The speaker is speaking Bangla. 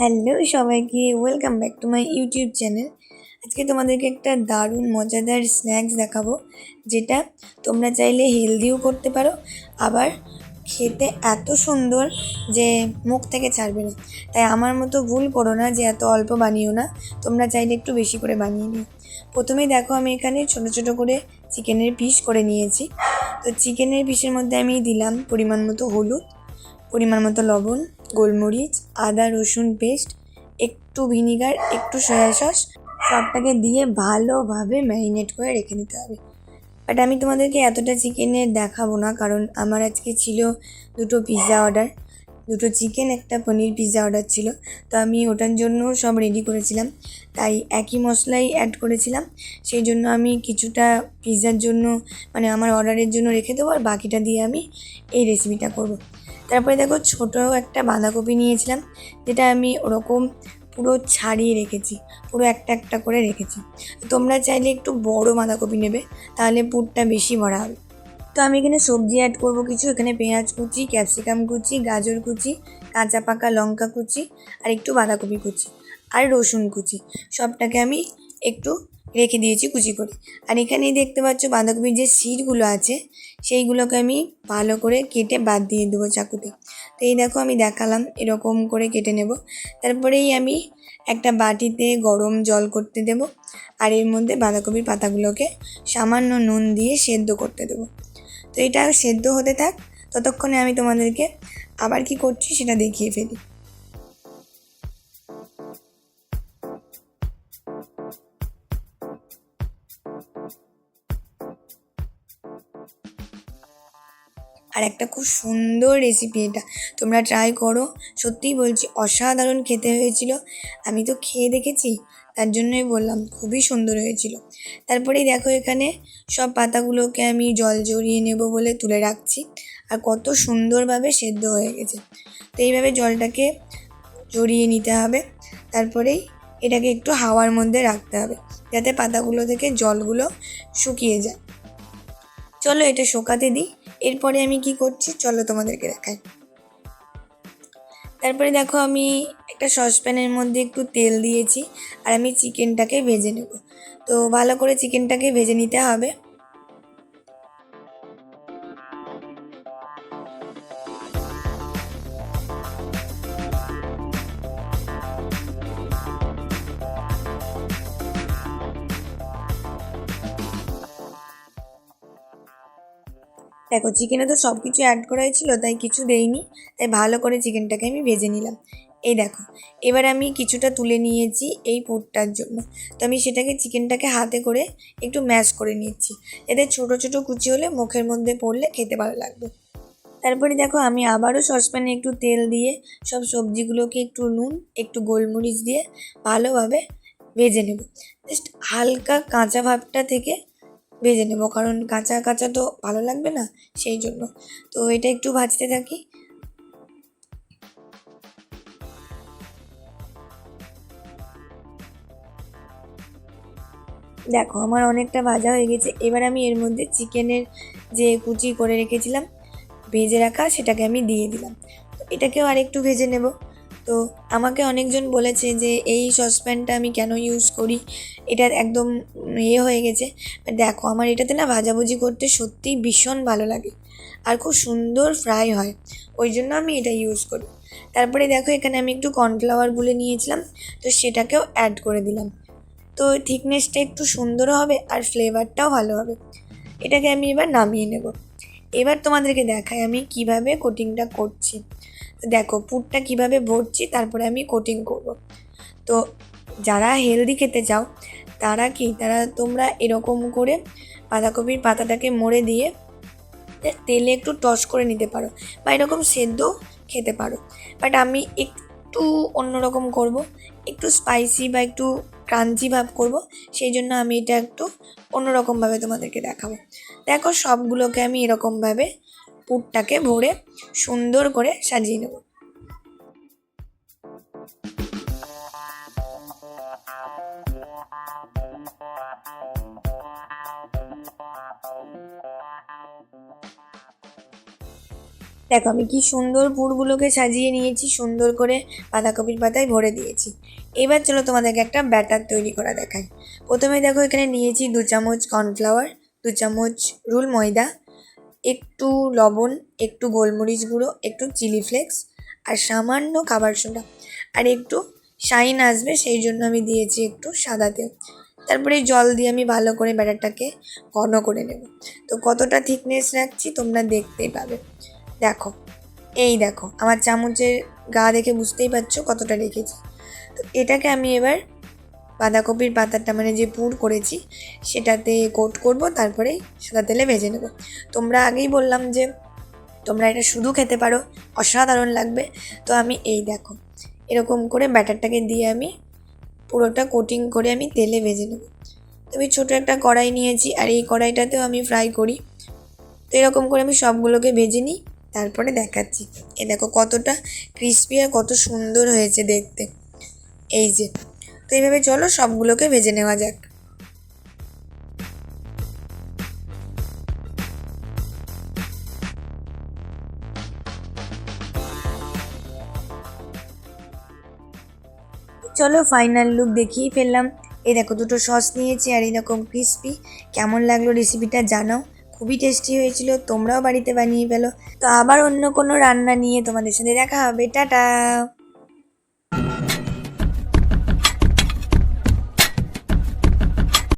হ্যালো সবাইকে welcome back to my YouTube channel আজকে তোমাদেরকে একটা দারুণ, মজাদার স্ন্যাক্স দেখাবো, যেটা তোমরা চাইলে হেলদিও করতে পারো, আবার খেতে এত সুন্দর যে মুখ থেকে ছাড়বে না। তাই আমার মতো ভুল করো না যে এত অল্প বানিও না, তোমরা চাইলে একটু বেশি করে বানিয়ে নিও। প্রথমেই দেখো, আমি এখানে ছোট ছোট করে চিকেনের পিস করে নিয়েছি। তো চিকেনের পিসের মধ্যে আমি দিলাম পরিমাণ মতো হলুদ, পরিমাণ মতো লবণ গোলমরিচ, আদা, রসুন পেস্ট, একটু ভিনিগার, একটু সয়া সস, সবটাকে দিয়ে ভালোভাবে ম্যারিনেট করে রেখে দিতে হবে। বাট আমি তোমাদেরকে এতটা চিকেনের দেখাবো না, কারণ আমার আজকে ছিল দুটো পিৎজা অর্ডার দুটো চিকেন একটা পনির পিৎজা অর্ডার ছিল। তো আমি ওটার জন্য সব রেডি করেছিলাম। তাই একই মশলাই অ্যাড করেছিলাম। সেই জন্য আমি কিছুটা পিৎজার জন্য মানে আমার অর্ডারের জন্য রেখে দেবো, আর বাকিটা দিয়ে আমি এই রেসিপিটা করব। তারপরে দেখো ছোটো একটা বাঁধাকপি নিয়েছিলাম, যেটা আমি ওরকম পুরো ছাড়িয়ে রেখেছি, পুরো একটা একটা করে রেখেছি। তোমরা চাইলে একটু বড় বাঁধাকপি নেবে, তাহলে পুরটা বেশি ভরা হবে। তো আমি এখানে সবজি অ্যাড করব কিছু, এখানে পেঁয়াজ কুচি ক্যাপসিকাম কুচি, গাজর কুচি, কাঁচা পাকা লঙ্কা কুচি, আর একটু বাঁধাকপি কুচি, আর রসুন কুচি। সবটাকে আমি একটু রেখে দিয়েছি কুচি করে। আর এখানেই দেখতে পাচ্ছ বাঁধাকপির যে সিটগুলো আছে, সেইগুলোকে আমি ভালো করে কেটে বাদ দিয়ে দেবো চাকুতে। তো এই দেখো আমি দেখালাম, এরকম করে কেটে নেব। তারপরেই আমি একটা বাটিতে গরম জল করতে দেব। আর এর মধ্যে বাঁধাকপির পাতাগুলোকে সামান্য নুন দিয়ে সেদ্ধ করতে দেবো। তো এটা সেদ্ধ হতে থাক, ততক্ষণে আমি তোমাদেরকে আবার কি করছি সেটা দেখিয়ে ফেলি। আর একটা খুব সুন্দর রেসিপি এটা। তোমরা ট্রাই করো। সত্যিই বলছি, অসাধারণ খেতে হয়েছিল। আমি তো খেয়ে দেখেছি, তার জন্যই বললাম, খুবই সুন্দর হয়েছিল। তারপরেই দেখো এখানে সব পাতাগুলোকে আমি জল জড়িয়ে নেব বলে তুলে রাখছি। আর কত সুন্দরভাবে সেদ্ধ হয়ে গেছে। তো এইভাবে জলটাকে জড়িয়ে নিতে হবে। তারপরেই এটাকে একটু হাওয়ার মধ্যে রাখতে হবে, যাতে পাতাগুলো থেকে জলগুলো শুকিয়ে যায়। চলো এটা শোকাতে দিই। এরপরে আমি কি করছি? চলো তোমাদেরকে দেখাই। তারপরে দেখো আমি একটা সসপ্যানের মধ্যে একটু তেল দিয়েছি আর আমি চিকেনটাকে ভেজে নেব। তো ভালো করে চিকেনটাকে ভেজে নিতে হবে। দেখো চিকেনে তো সব কিছু অ্যাড করাই ছিল, তাই কিছু দেইনি, তাই ভালো করে চিকেনটাকে আমি ভেজে নিলাম। এই দেখো, এবার আমি কিছুটা তুলে নিয়েছি এই পুরটার জন্য। তো আমি সেটাকে চিকেনটাকে হাতে করে একটু ম্যাশ করে নিচ্ছি। এতে ছোট ছোট কুচি হলে মুখের মধ্যে পড়লে খেতে ভালো লাগবে। তারপরে দেখো, আমি আবারও সসপ্যানে একটু তেল দিয়ে সব সবজিগুলোকে একটু নুন, একটু গোলমরিচ দিয়ে ভালোভাবে ভেজে নেব। জাস্ট হালকা কাঁচা ভাবটা থেকে ভেজে নেব, কারণ কাঁচা কাঁচা তো ভালো লাগবে না, সেই জন্য। তো এটা একটু ভাজতে থাকি। দেখো, আমার অনেকটা ভাজা হয়ে গেছে। এবার আমি এর মধ্যে চিকেনের যে কুচি করে রেখেছিলাম, ভেজে রাখা, সেটাকে আমি দিয়ে দিলাম। এটাকেও আরেকটু ভেজে নেব। তো আমাকে অনেকজন বলেছে যে, এই সসপ্যানটা আমি কেন ইউজ করি? এটার একদম ইয়ে হয়ে গেছে। দেখো, আমার এটাতে না ভাজাভুজি করতে সত্যিই ভীষণ ভালো লাগে আর খুব সুন্দর ফ্রাই হয়। ওই জন্য আমি এটা ইউজ করি। তারপরে দেখো, এখানে আমি একটু কর্নফ্লাওয়ার গুলে নিয়েছিলাম, তো সেটাকেও অ্যাড করে দিলাম। তো থিকনেসটা একটু সুন্দরও হবে আর ফ্লেভারটাও ভালো হবে। এটাকে আমি এবার নামিয়ে নেব। এবার তোমাদেরকে দেখাই আমি কীভাবে কোটিংটা করছি। দেখো, পুরটা কীভাবে ভরছি, তারপরে আমি কোটিং করব। তো যারা হেলদি খেতে চাও, তারা কি, তারা তোমরা এরকম করে বাঁধাকপির পাতাটাকে মরে দিয়ে তেলে একটু টস করে নিতে পারো বা এরকম সেদ্ধ খেতে পারো। বাট আমি একটু অন্যরকম করব, একটু স্পাইসি বা একটু ক্রাঞ্চি ভাব করব, সেই জন্য আমি এটা একটু অন্যরকমভাবে তোমাদেরকে দেখাবো। দেখো, সবগুলোকে আমি এরকমভাবে পুরটাকে ভরে সুন্দর করে সাজিয়ে নেব। দেখো, আমি কি সুন্দর পুরগুলোকে সাজিয়ে নিয়েছি, সুন্দর করে বাঁধাকপির পাতায় ভরে দিয়েছি। এবার চলো তোমাদেরকে একটা ব্যাটার তৈরি করা দেখাই। প্রথমে দেখো, এখানে নিয়েছি দু চামচ কর্নফ্লাওয়ার, দু চামচ রুল ময়দা একটু লবণ, একটু গোলমরিচ গুঁড়ো, একটু চিলি ফ্লেক্স আর সামান্য খাবার সোডা। আর একটু শাইন আসবে, সেই জন্য আমি দিয়েছি একটু সাদা তেল। তারপরে জল দিয়ে আমি ভালো করে ব্যাটারটাকে ঘন করে নেব। তো কতটা থিকনেস রাখছি তোমরা দেখতেই পাবে। দেখো, এই দেখো, আমার চামচের গা দেখে বুঝতেই পারছ কতটা রেখেছি। তো এটাকে আমি এবার বাঁধাকপির পাতাটা মানে যে পুর করেছি, সেটাতে কোট করব, তারপরে সাদা তেলে ভেজে নেব। তোমরা আগেই বললাম যে তোমরা এটা শুধু খেতে পারো, অসাধারণ লাগবে। তো আমি এই দেখো, এরকম করে ব্যাটারটাকে দিয়ে আমি পুরোটা কোটিং করে আমি তেলে ভেজে নেব। আমি ছোটো একটা কড়াই নিয়েছি, আর এই কড়াইটাতেও আমি ফ্রাই করি। তো এরকম করে আমি সবগুলোকে ভেজে নিই, তারপরে দেখাচ্ছি। এ দেখো কতটা ক্রিস্পি আর কত সুন্দর হয়েছে দেখতে। এই যে তো এইভাবে চলো, সবগুলোকে ভেজে নেওয়া যাক। চলো ফাইনাল লুক দেখিয়ে ফেললাম। এই দেখো, দুটো সস নিয়েছি আর এরকম ক্রিস্পি কেমন লাগল রেসিপিটা জানাও খুবই টেস্টি হয়েছিল, তোমরাও বাড়িতে বানিয়ে ফেলো। তো আবার অন্য কোনো রান্না নিয়ে তোমাদের সাথে দেখা হবে। টাটা!